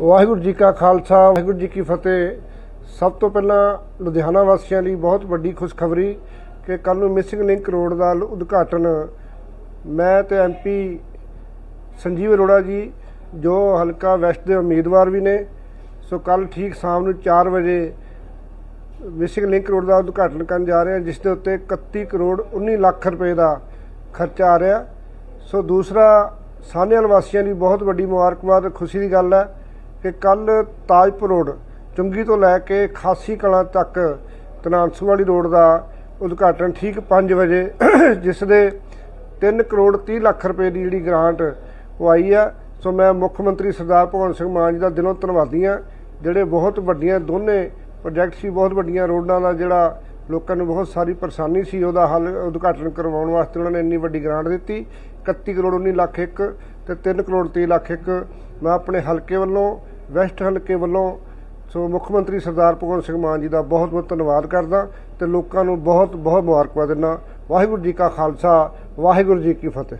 ਵਾਹਿਗੁਰੂ ਜੀ ਕਾ ਖਾਲਸਾ, ਵਾਹਿਗੁਰੂ ਜੀ ਕੀ ਫਤਿਹ। ਸਭ ਤੋਂ ਪਹਿਲਾਂ ਲੁਧਿਆਣਾ ਵਾਸੀਆਂ ਲਈ ਬਹੁਤ ਵੱਡੀ ਖੁਸ਼ਖਬਰੀ ਕਿ ਕੱਲ ਨੂੰ ਮਿਸਿੰਗ ਲਿੰਕ ਰੋਡ ਦਾ ਉਦਘਾਟਨ ਮੈਂ ਤੇ ਐਮਪੀ ਸੰਜੀਵ ਅਰੋੜਾ ਜੀ, ਜੋ ਹਲਕਾ ਵੈਸਟ ਦੇ ਉਮੀਦਵਾਰ ਵੀ ਨੇ। ਸੋ ਕੱਲ ਠੀਕ ਸ਼ਾਮ ਨੂੰ 4 ਵਜੇ ਮਿਸਿੰਗ ਲਿੰਕ ਰੋਡ ਦਾ ਉਦਘਾਟਨ ਕਰਨ ਜਾ ਰਹੇ ਹਾਂ, ਜਿਸ ਦੇ ਉੱਤੇ 31 ਕਰੋੜ 19 ਲੱਖ ਰੁਪਏ ਦਾ ਖਰਚਾ ਆ ਰਿਹਾ। ਸੋ ਦੂਸਰਾ ਸਾਨੇਵਾਲ ਵਾਸੀਆਂ ਲਈ ਬਹੁਤ ਵੱਡੀ ਮੁਬਾਰਕਬਾਦ, ਖੁਸ਼ੀ ਦੀ ਗੱਲ ਹੈ ਕਿ ਕੱਲ ਤਾਜਪੁਰ ਰੋਡ, ਚੁੰਗੀ ਤੋਂ ਲੈ ਕੇ ਖਾਸੀ ਕਲਾਂ ਤੱਕ ਤਨਾਂਸੂ ਵਾਲੀ ਰੋਡ ਦਾ ਉਦਘਾਟਨ ਠੀਕ 5 ਵਜੇ, ਜਿਸ ਦੇ 3 ਕਰੋੜ 30 ਲੱਖ ਰੁਪਏ ਦੀ ਜਿਹੜੀ ਗ੍ਰਾਂਟ ਉਹ ਆਈ ਆ। ਸੋ ਮੈਂ ਮੁੱਖ ਮੰਤਰੀ ਸਰਦਾਰ ਭਗਵੰਤ ਸਿੰਘ ਮਾਨ ਜੀ ਦਾ ਦਿਲੋਂ ਧੰਨਵਾਦੀ ਹਾਂ। ਜਿਹੜੇ ਬਹੁਤ ਵੱਡੀਆਂ ਦੋਨੇ ਪ੍ਰੋਜੈਕਟ ਸੀ, ਬਹੁਤ ਵੱਡੀਆਂ ਰੋਡਾਂ ਦਾ ਜਿਹੜਾ ਲੋਕਾਂ ਨੂੰ ਬਹੁਤ ਸਾਰੀ ਪਰੇਸ਼ਾਨੀ ਸੀ, ਉਹਦਾ ਹੱਲ ਉਦਘਾਟਨ ਕਰਵਾਉਣ ਵਾਸਤੇ ਉਹਨਾਂ ਨੇ ਇੰਨੀ ਵੱਡੀ ਗ੍ਰਾਂਟ ਦਿੱਤੀ। 31 ਕਰੋੜ 19 ਲੱਖ ਇੱਕ ਤੇ 3 ਕਰੋੜ 30 ਲੱਖ ਇੱਕ। ਮੈਂ ਆਪਣੇ ਹਲਕੇ ਵੱਲੋਂ ਵੈਸਟ ਹਲਕੇ ਵੱਲੋਂ ਸੋ ਮੁੱਖ ਮੰਤਰੀ ਸਰਦਾਰ ਭਗਵੰਤ ਸਿੰਘ ਮਾਨ ਜੀ ਦਾ ਬਹੁਤ ਬਹੁਤ ਧੰਨਵਾਦ ਕਰਦਾ ਤੇ ਲੋਕਾਂ ਨੂੰ ਬਹੁਤ ਬਹੁਤ ਮੁਬਾਰਕਬਾਦ ਦਿੰਦਾ। ਵਾਹਿਗੁਰੂ ਜੀ ਕਾ ਖਾਲਸਾ, ਵਾਹਿਗੁਰੂ ਜੀ ਕੀ ਫਤਿਹ।